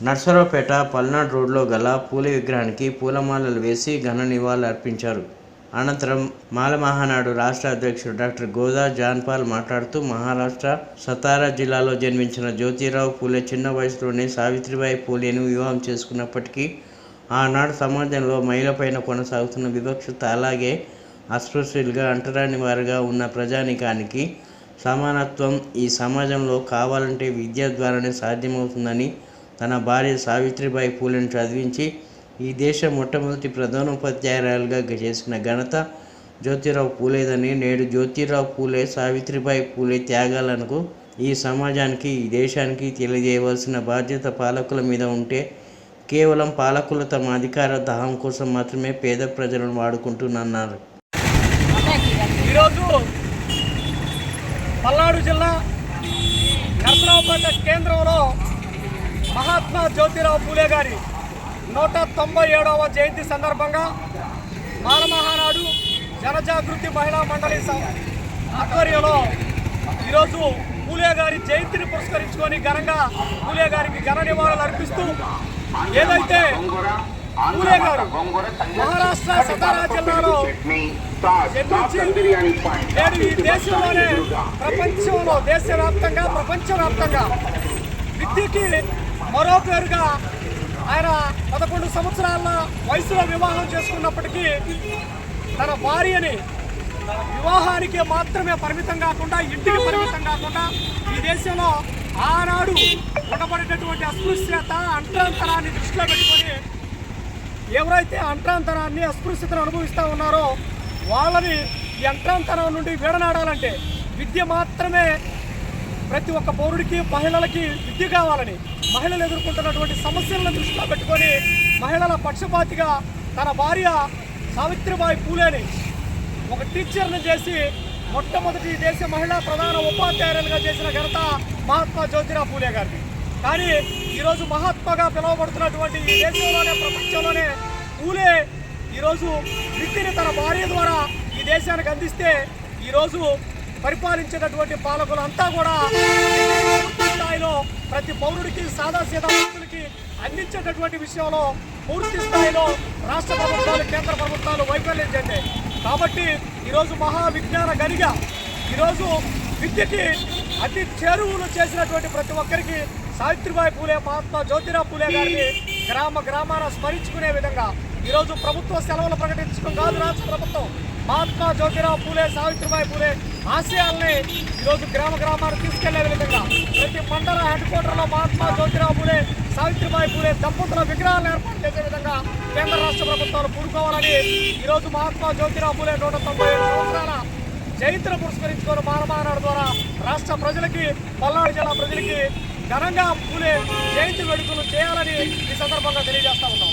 నర్సరావుపేట పల్నాడు రోడ్లో గల పూల విగ్రహానికి పూలమాలలు వేసి ఘన నివాళులు అర్పించారు. అనంతరం మాల మహానాడు రాష్ట్ర అధ్యక్షుడు డాక్టర్ గోదా జాన్పాల్ మాట్లాడుతూ మహారాష్ట్ర సతారా జిల్లాలో జన్మించిన జ్యోతిరావు పూలే చిన్న వయసులోనే సావిత్రిబాయి పూలేను వివాహం చేసుకున్నప్పటికీ ఆనాడు సమాజంలో మహిళపైన కొనసాగుతున్న వివక్షత అలాగే అస్పృశ్యులుగా అంటరాని వారుగా ఉన్న ప్రజానికానికి సమానత్వం ఈ సమాజంలో కావాలంటే విద్య ద్వారానే సాధ్యమవుతుందని తన భార్య సావిత్రిబాయి పూలను చదివించి ఈ దేశ మొట్టమొదటి ప్రధానోపాధ్యాయురాలుగా చేసిన ఘనత జ్యోతిరావు పూలేదని నేడు జ్యోతిరావు పూలే సావిత్రిబాయి పూలే త్యాగాలకు ఈ సమాజానికి ఈ దేశానికి తెలియజేయవలసిన బాధ్యత పాలకుల మీద ఉంటే కేవలం పాలకులు తమ అధికార దాహం కోసం మాత్రమే పేద ప్రజలను వాడుకుంటున్నారు ఈరోజు పల్నాడు జిల్లా నరసరావుపేట కేంద్రంలో మహాత్మా జ్యోతిరావు పూలే గారి నూట తొంభై ఏడవ జయంతి సందర్భంగా మానమహానాడు జనజాగృతి మహిళా మండలి ఆధ్వర్యంలో ఈరోజు పూలే గారి జయంతిని పురస్కరించుకొని ఘనంగా పూలే గారికి ఘన నివాళులు అర్పిస్తూ ఏదైతే పూలే గారు మహారాష్ట్ర సతారా జిల్లాలో జన్మించి నేడు ఈ దేశంలోనే ప్రపంచంలో దేశవ్యాప్తంగా ప్రపంచవ్యాప్తంగా విద్యకి మరో పేరుగా ఆయన పదకొండు సంవత్సరాల వయసులో వివాహం చేసుకున్నప్పటికీ తన భార్యని వివాహానికి మాత్రమే పరిమితం కాకుండా ఇంటికి పరిమితం కాకుండా ఈ దేశంలో ఆనాడు ఉండబడేటటువంటి అస్పృశ్యత అంటరాంతరాన్ని దృష్టిలో పెట్టుకొని ఎవరైతే అంటరాంతరాన్ని అస్పృశ్యతను అనుభవిస్తూ ఉన్నారో వాళ్ళని ఈ అంటరాంతరం నుండి విడనాడాలంటే విద్య మాత్రమే ప్రతి ఒక్క పౌరుడికి మహిళలకి విద్య కావాలని మహిళలు ఎదుర్కొంటున్నటువంటి సమస్యలను దృష్టిలో పెట్టుకొని మహిళల పక్షపాతిగా తన భార్య సావిత్రిబాయి పూలేని ఒక టీచర్ని చేసి మొట్టమొదటి దేశ మహిళా ప్రధాన ఉపాధ్యాయులుగా చేసిన ఘనత మహాత్మా జ్యోతిరావు పూలే గారిని కానీ ఈరోజు మహాత్మాగా పిలువబడుతున్నటువంటి ఈ దేశంలోనే ప్రపంచంలోనే పూలే ఈరోజు విద్యని తన భార్య ద్వారా ఈ దేశానికి అందిస్తే ఈరోజు పరిపాలించేటటువంటి పాలకులంతా కూడా స్థాయిలో ప్రతి పౌరుడికి సాదాసీదా అందించేటటువంటి విషయంలో పూర్తి స్థాయిలో రాష్ట్ర ప్రభుత్వాలు కేంద్ర ప్రభుత్వాలు వైఫల్యం చెందాయి. కాబట్టి ఈరోజు మహా విజ్ఞాన గనిగా ఈరోజు విద్యకి అతి చేరువులు చేసినటువంటి ప్రతి ఒక్కరికి సావిత్రిబాయి పూలే మహాత్మా జ్యోతిరావు పూలే గారిని గ్రామ గ్రామాన స్మరించుకునే విధంగా ఈరోజు ప్రభుత్వ సెలవులు ప్రకటించడం కాదు రాష్ట్ర ప్రభుత్వం. మహాత్మా జ్యోతిరావు పూలే సావిత్రిబాయి పూలే ఆశయాల్ని ఈరోజు గ్రామ గ్రామానికి తీసుకెళ్ళే విధంగా ప్రతి మండల హెడ్ క్వార్టర్లో మహాత్మా జ్యోతిరావు పూలే సావిత్రిబాయి పూలే దంపతుల విగ్రహాలను ఏర్పాటు చేసే విధంగా కేంద్ర రాష్ట్ర ప్రభుత్వాలు పూనుకోవాలని ఈరోజు మహాత్మా జ్యోతిరావు పూలే నూట తొంభై ఏడు సంవత్సరాల చరిత్ర పురస్కరించుకొని మానమానాడు ద్వారా రాష్ట్ర ప్రజలకి పల్నాడు జిల్లా ప్రజలకి ఘనంగా పూలే జయంతి వేడుకలు చేయాలని ఈ సందర్భంగా తెలియజేస్తా ఉన్నాం.